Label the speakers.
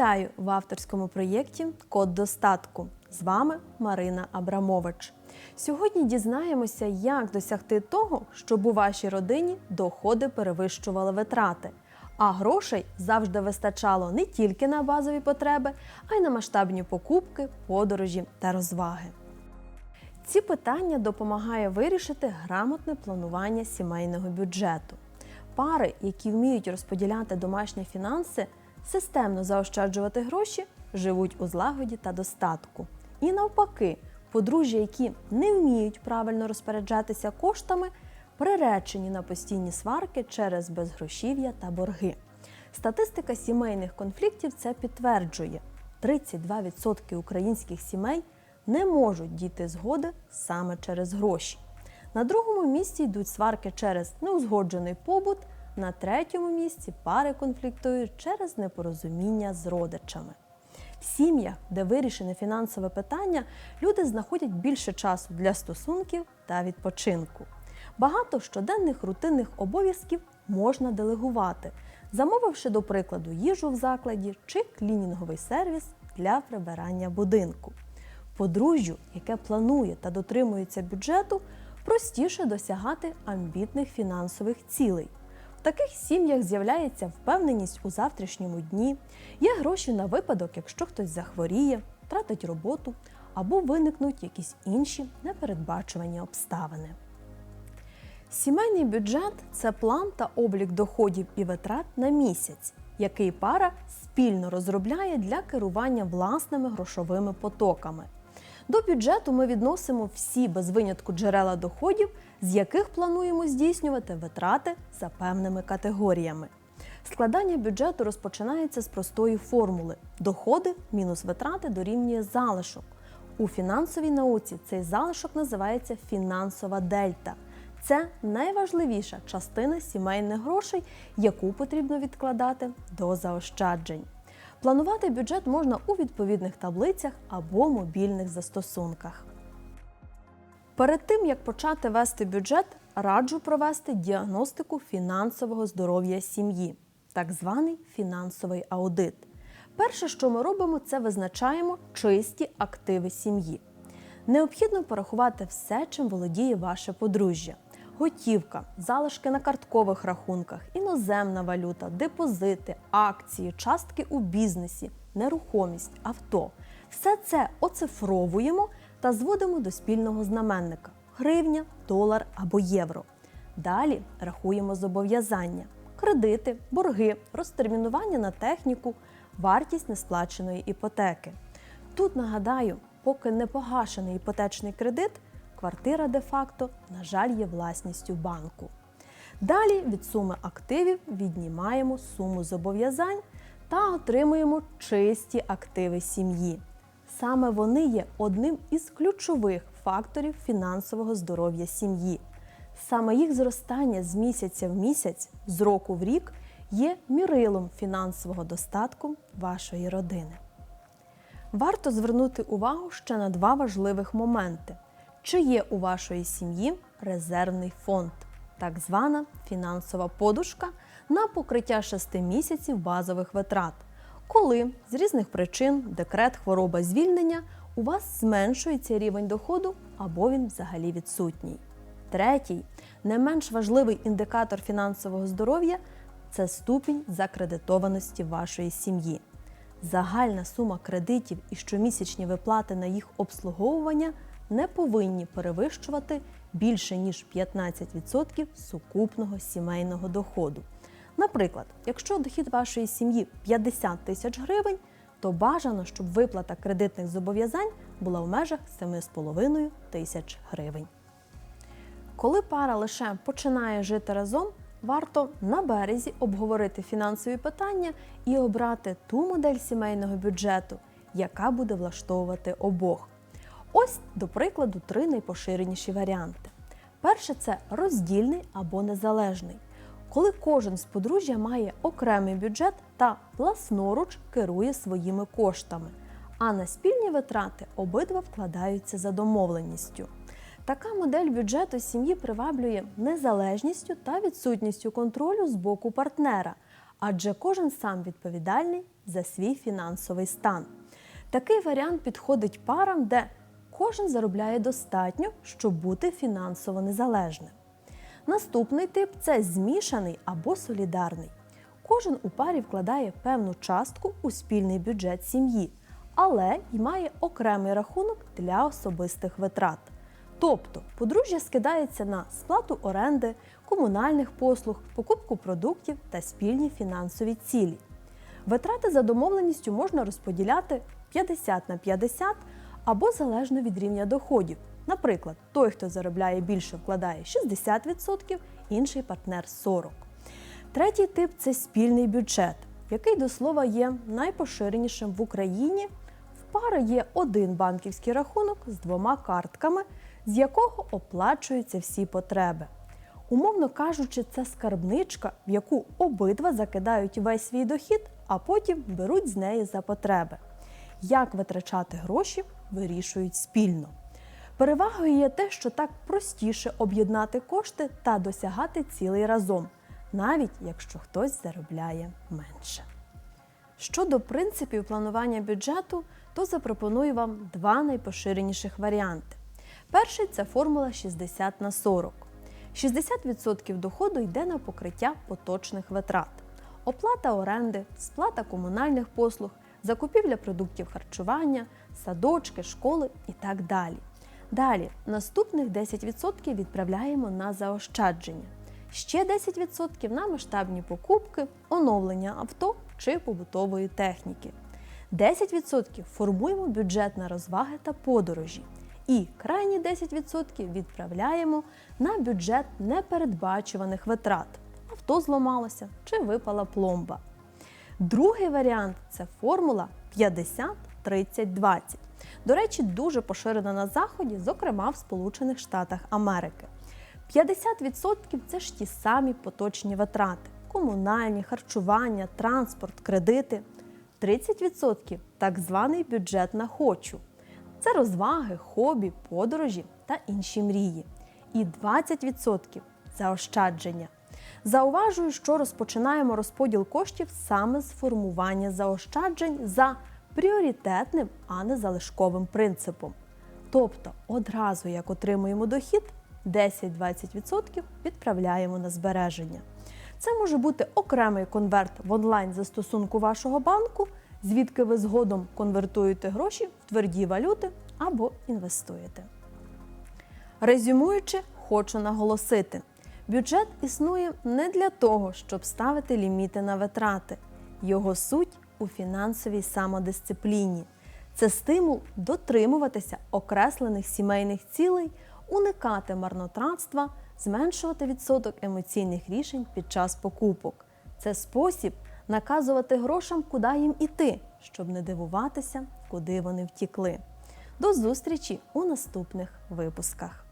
Speaker 1: Вітаю в авторському проєкті Код достатку. З вами Марина Абрамович. Сьогодні дізнаємося, як досягти того, щоб у вашій родині доходи перевищували витрати, а грошей завжди вистачало не тільки на базові потреби, а й на масштабні покупки, подорожі та розваги. Ці питання допомагає вирішити грамотне планування сімейного бюджету. Пари, які вміють розподіляти домашні фінанси, системно заощаджувати гроші, живуть у злагоді та достатку. І навпаки, подружжя, які не вміють правильно розпоряджатися коштами, приречені на постійні сварки через безгрошів'я та борги. Статистика сімейних конфліктів це підтверджує: 32% українських сімей не можуть дійти згоди саме через гроші. На другому місці йдуть сварки через неузгоджений побут. На третьому місці пари конфліктують через непорозуміння з родичами. В сім'ях, де вирішене фінансове питання, люди знаходять більше часу для стосунків та відпочинку. Багато щоденних рутинних обов'язків можна делегувати, замовивши, до прикладу, їжу в закладі чи клінінговий сервіс для прибирання будинку. Подружжю, яке планує та дотримується бюджету, простіше досягати амбітних фінансових цілей. Таких сім'ях з'являється впевненість у завтрашньому дні, є гроші на випадок, якщо хтось захворіє, втратить роботу або виникнуть якісь інші непередбачувані обставини. Сімейний бюджет це план та облік доходів і витрат на місяць, який пара спільно розробляє для керування власними грошовими потоками. До бюджету ми відносимо всі без винятку джерела доходів, з яких плануємо здійснювати витрати за певними категоріями. Складання бюджету розпочинається з простої формули: доходи мінус витрати дорівнює залишок. У фінансовій науці цей залишок називається фінансова дельта. Це найважливіша частина сімейних грошей, яку потрібно відкладати до заощаджень. Планувати бюджет можна у відповідних таблицях або мобільних застосунках. Перед тим як почати вести бюджет, раджу провести діагностику фінансового здоров'я сім'ї, так званий фінансовий аудит. Перше, що ми робимо, це визначаємо чисті активи сім'ї. Необхідно порахувати все, чим володіє ваше подружжя. Готівка, залишки на карткових рахунках, іноземна валюта, депозити, акції, частки у бізнесі, нерухомість, авто. Все це оцифровуємо та зводимо до спільного знаменника гривня, долар або євро. Далі рахуємо зобов'язання, кредити, борги, розтермінування на техніку, вартість несплаченої іпотеки. Тут нагадаю, поки не погашений іпотечний кредит, квартира де-факто, на жаль, є власністю банку. Далі від суми активів віднімаємо суму зобов'язань та отримуємо чисті активи сім'ї. Саме вони є одним із ключових факторів фінансового здоров'я сім'ї. Саме їх зростання з місяця в місяць, з року в рік є мірилом фінансового достатку вашої родини. Варто звернути увагу ще на два важливих моменти: чи є у вашої сім'ї резервний фонд, так звана фінансова подушка на покриття 6 місяців базових витрат, коли з різних причин декрет, хвороба, звільнення у вас зменшується рівень доходу або він взагалі відсутній. Третій, не менш важливий індикатор фінансового здоров'я це ступінь закредитованості вашої сім'ї. Загальна сума кредитів і щомісячні виплати на їх обслуговування не повинні перевищувати більше ніж 15% сукупного сімейного доходу. Наприклад, якщо дохід вашої сім'ї 50 тисяч гривень, то бажано, щоб виплата кредитних зобов'язань була в межах 7,5 тисяч гривень. Коли пара лише починає жити разом, варто на березі обговорити фінансові питання і обрати ту модель сімейного бюджету, яка буде влаштовувати обох. Ось, до прикладу, три найпоширеніші варіанти. Перше це роздільний або незалежний, коли кожен з подружжя має окремий бюджет та власноруч керує своїми коштами, а на спільні витрати обидва вкладаються за домовленістю. Така модель бюджету сім'ї приваблює незалежністю та відсутністю контролю з боку партнера, адже кожен сам відповідальний за свій фінансовий стан. Такий варіант підходить парам, де кожен заробляє достатньо, щоб бути фінансово незалежним. Наступний тип це змішаний або солідарний. Кожен у парі вкладає певну частку у спільний бюджет сім'ї, але й має окремий рахунок для особистих витрат. Тобто подружжя скидається на сплату оренди, комунальних послуг, покупку продуктів та спільні фінансові цілі. Витрати за домовленістю можна розподіляти 50 на 50 або залежно від рівня доходів. Наприклад, той, хто заробляє більше, вкладає 60%, інший партнер 40%. Третій тип це спільний бюджет, який до слова є найпоширенішим в Україні. В пари є один банківський рахунок з двома картками, з якого оплачуються всі потреби. Умовно кажучи, це скарбничка, в яку обидва закидають весь свій дохід, а потім беруть з неї за потреби. Як витрачати гроші, вирішують спільно. Перевагою є те, що так простіше об'єднати кошти та досягати цілей разом, навіть якщо хтось заробляє менше. Щодо принципів планування бюджету, то запропоную вам два найпоширеніших варіанти. Перший це формула 60 на 40. 60% доходу йде на покриття поточних витрат: оплата оренди, сплата комунальних послуг, закупівля продуктів харчування, садочки, школи і так далі. Далі наступних 10% відправляємо на заощадження. Ще 10% на масштабні покупки, оновлення авто чи побутової техніки. 10% формуємо бюджет на розваги та подорожі. І крайні 10% відправляємо на бюджет непередбачуваних витрат. Авто зламалося чи випала пломба. Другий варіант це формула 50-30-20. До речі, дуже поширена на Заході, зокрема в Сполучених Штатах Америки. 50% це ж ті самі поточні витрати: комунальні, харчування, транспорт, кредити. 30% так званий бюджет на хочу. Це розваги, хобі, подорожі та інші мрії. І 20% заощадження. Зауважую, що розпочинаємо розподіл коштів саме з формування заощаджень за пріоритетним, а не залишковим принципом. Тобто, одразу як отримуємо дохід, 10-20% відправляємо на збереження. Це може бути окремий конверт в онлайн застосунку вашого банку, звідки ви згодом конвертуєте гроші в тверді валюти або інвестуєте. Резюмуючи, хочу наголосити: бюджет існує не для того, щоб ставити ліміти на витрати. Його суть у фінансовій самодисципліні. Це стимул дотримуватися окреслених сімейних цілей, уникати марнотратства, зменшувати відсоток емоційних рішень під час покупок. Це спосіб наказувати грошам, куди їм іти, щоб не дивуватися, куди вони втікли. До зустрічі у наступних випусках.